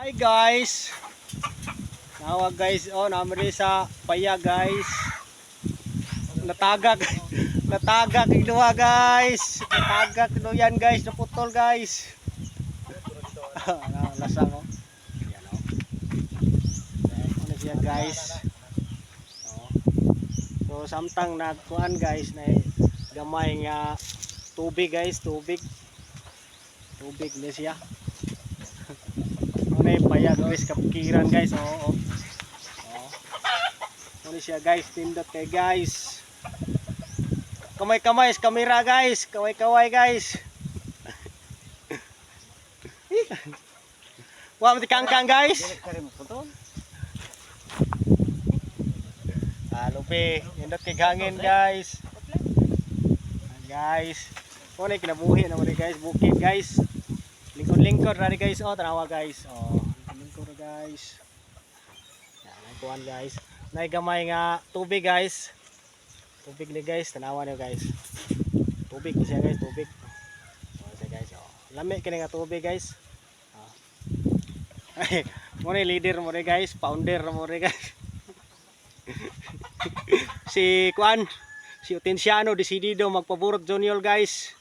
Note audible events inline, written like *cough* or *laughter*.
Hi guys. Nawag guys, oh namri sa paya guys. Natagak. *laughs* Natagak inuwa guys. Natagak ino yan guys, naputol guys. *laughs* Lasang oh. Yan oh. Ano siya guys. Oh. So samtang nagkuan guys na gamay nga tubig guys, tubig. Tubig na siya. *laughs* Yung payag guys. Oo. oo. Ano siya guys, pindot kay guys. Kamay-kamay kamera guys. Kaway-kaway guys. *laughs* Wa mo kangkang guys. Ah, lupi. Pindot kay hangin guys. Guys. Yung kinabuhi naman ni guys. Bukid guys. Lingkod-lingkod rari guys. Oh, tanawa guys. Oh, lingkod guys. Yan, ang kuhan guys. Naigamay nga tubig guys. Tubig ni guys. Tanawa niyo guys. Tubig siya guys. Tubig. Oh, siya guys. Oh. Lami kini nga tubig guys. Oh. *laughs* Ay, mo leader mo ni guys. Founder mo ni guys. *laughs* si Kuan. Si Utensiano Decidido magpaburot Junior guys.